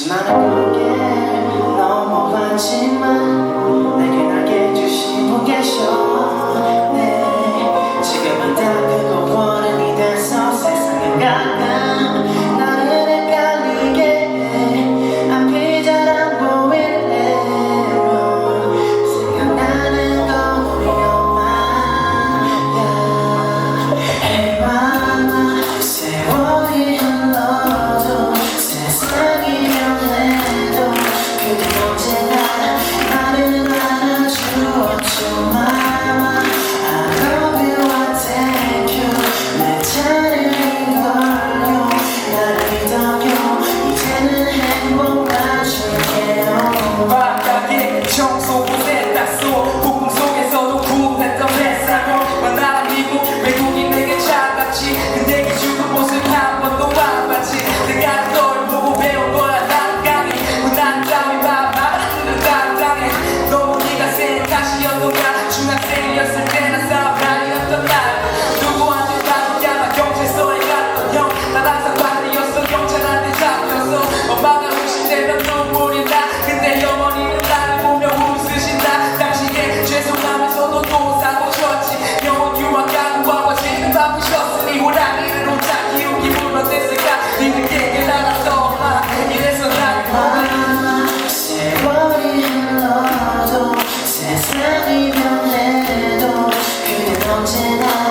수많은 고개 넘어가지만 Johnson, você tá sua 언제나